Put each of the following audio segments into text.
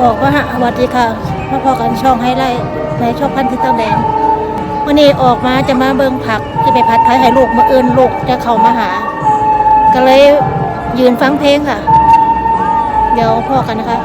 ออกมาฮะสวัสดีค่ะมาพอกันช่องให้ไล่ในช่องพันทิศตะแดงวันนี้ออกมาจะมาเบิ่งผักจะไปพัดท้ายให้ลูกมาเอินลูกจะเข้ามาหา ก็เลยยืนฟังเพลงค่ะ เดี๋ยวพ่อกันนะคะ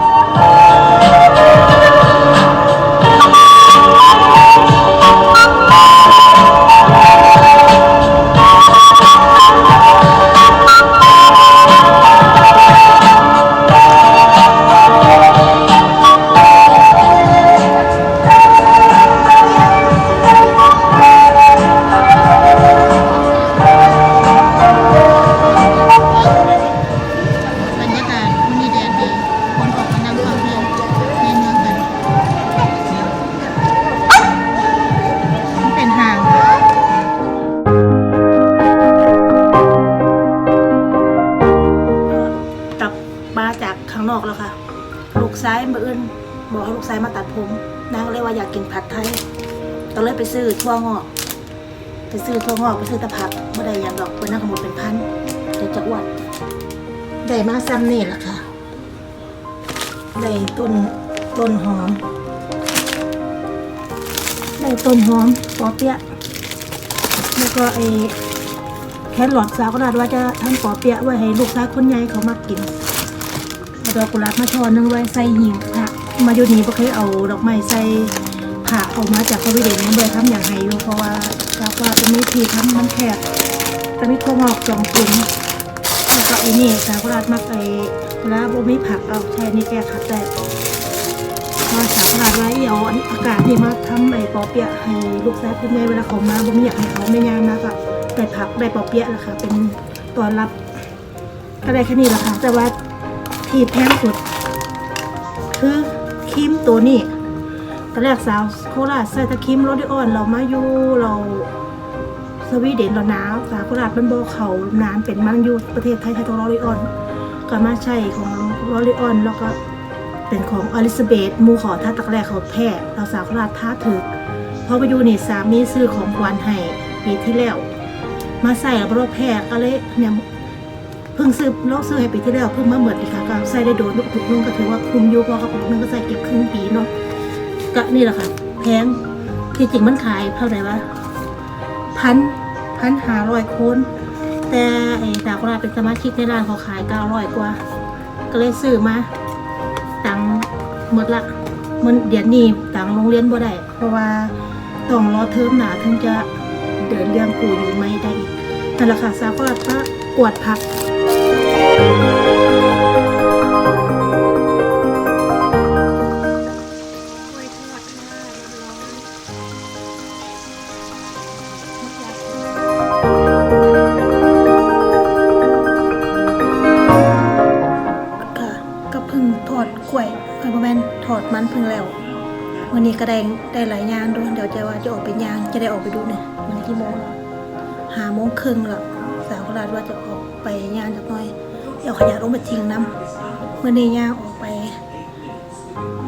อื่นบอกให้ลูกซ้ายมาตัดผมนางเลยว่าอยากกินผัดไทยก็เลยไปซื้อทั่วงอกไปซื้อทั่วงอกไปซื้อตะผักเมื่อใดอยากดอกเป็นนักขโมยเป็นพันเดี๋ยวจะอ้วนได้มาซ้ำนี่แหละค่ะได้ต้นต้นหอมได้ต้นหอมปอเปี๊ยะแล้วก็ไอ้แครอทสาวกระดว่าจะทำปอเปี๊ยะไว้ให้ลูกชายคนใหญ่เขามากิน เอาดอกกุหลาบมาช่อนึงไว้ใส่หิ้วค่ะมาอยู่นี่ก็เคยเอาดอกไม้ใส่ผ่าออกมาจากพระวิเดชเนี่ยเบอร์ทำอย่างไรอยู่เพราะว่าจากว่าเป็นวิธีทำมันแคบแต่มีข้าวงอกสองถุงแล้วก็ไอ้นี่สาวราดมักไอ้เวลาบ่มีผักเอาใช้นี่แก้ขัดได้พอสาวราดไว้เอาอันอากาศนี่มาทำไอ้ปอเปียะให้ลูกชายคุณแม่เวลาเขามาบ่มีอยากให้เขาไม่ยามมากก็ได้ผักได้ปอเปียะแหละค่ะเป็นตอนรับก็ได้แค่นี้แหละค่ะแต่ว่า ที่แพงสุด คือครีมตัวนี้ตอนแรกสาวโคราชใส่ตะครีมโรดิออน เรามาอยู่เราสวีเดนเราหนาวสากุระเป็นโบเขานานเป็นมังอยู่ประเทศไทยไทยตรงลอริออน ก็มาใช่ของลอริออนแล้วก็เป็นของอลิซาเบธมูขอท่าตักแรกเขาแพร่เราสากุระท่าถึกพอไปอยู่นี่สามีซื้อของขวัญให้ปีที่แล้ว มาใส่แล้วโรคแพร่ก็เลยเนี่ย พิ่งซื้อโรคซื้อให้ปีที่แล้วเพิ่งมาเหมือนอีกค่ะก็ใส่ได้โดนลูกถุกนึงก็ถือว่าคุ้มอยู่เพราะกระปุกนึงก็ใส่เก็บครึ่งปีเนาะก็นี่แหละค่ะ แพงที่จริงมันขายเท่าไหร่วะพันพันหาร้อยคนแต่ไอ้ดาวกราเป็นสมาชิกในร้านเขาขายเก้าร้อยกว่า ก็เลยซื้อมาตังหมดละมันเดี๋ยวนี้ตังโรงเรียนบ่ได้เพราะว่าต้องรอเทอมหนาถึงจะเดินเรื่องกูอยู่ไม่ได้อีกนั่นแหละค่ะสาวก็ก็กวดผัก ค่ะก็เพิ่งถอดกล้วยไอ้ประมาณถอดมันเพิ่งแล้ว วันนี้ก็ได้ได้หลายยางด้วยเดี๋ยวจะว่าจะออกไปยางจะได้ออกไปดูเนี่ยวันนี้กี่โมงหาโมงครึ่งและสาวกราดว่าจะออกไปยางจักหน่อย เอาขยะลงไปทิ้งน้ำเมื่อนี้ยาออกไป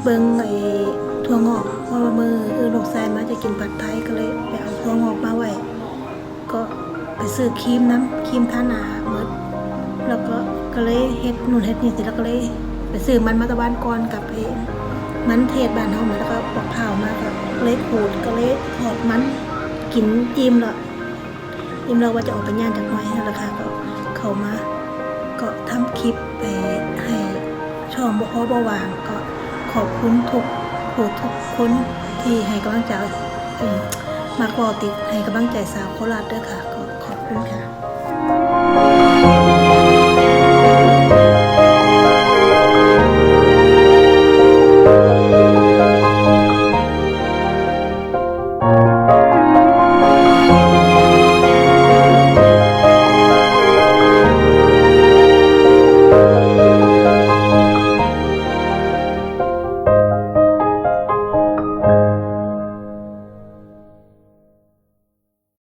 เบิ้งไอ้ถั่วงอกเพราะว่ามือเออลูกชายมาจะกินผัดไทยก็เลยไปเอาถั่วงอกมาไว้ก็ไปซื้อครีมน้ำครีมทาหนาเมดแล้วก็ก็เลยเฮ็ดนู่นเฮ็ดนี่เสร็จแล้วก็เลยไปซื้อมันมาตะวันก่อนกับเองมันเทศบ้านเฮามาแล้วก็ปอกเผาวมาก็เลยขูดก็เลยทอดมันกินจิ้มละจิ้มแล้วว่าจะออกไปย่านจากน่อยนั่นแหละค่ะก็เข้ามา คลิปไปให้ช่องบพบวางก็ขอบคุณทุกผู้ทุกคนที่ให้กำลังใจมากกติดให้กำลังใจสาวโคราชด้วยค่ะ ก็ขอบคุณค่ะ